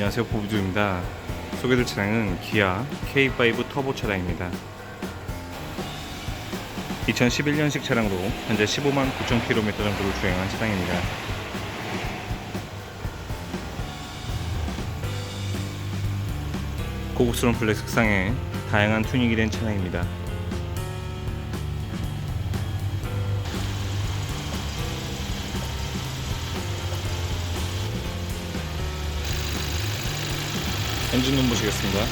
안녕하세요. 보부두입니다. 소개될 차량은 기아 K5 터보 차량입니다. 2011년식 차량으로 현재 15만 9천 km 정도를 주행한 차량입니다. 고급스러운 블랙 색상에 다양한 튜닝이 된 차량입니다 엔진 룸 보시겠습니다.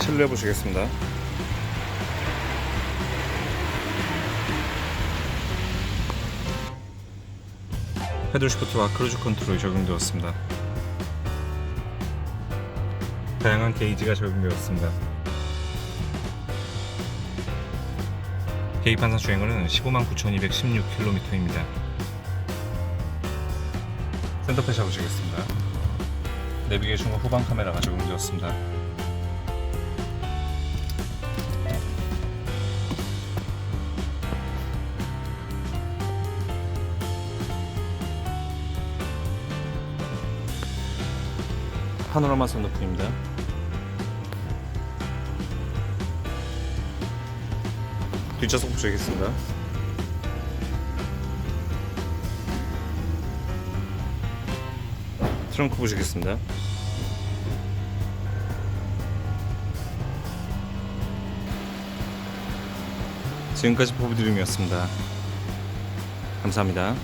실내 보시겠습니다. 헤드 시프트와 크루즈 컨트롤이 적용되었습니다. 다양한 게이지가 적용되었습니다. 계기판상 주행거리는 159,216km입니다. 센터페 잡으시겠습니다. 내비게이션과 후방 카메라가 적용되었습니다. 파노라마 선루프입니다. 뒷좌석 보시겠습니다. 트렁크 보시겠습니다. 지금까지 보부드림이었습니다. 감사합니다.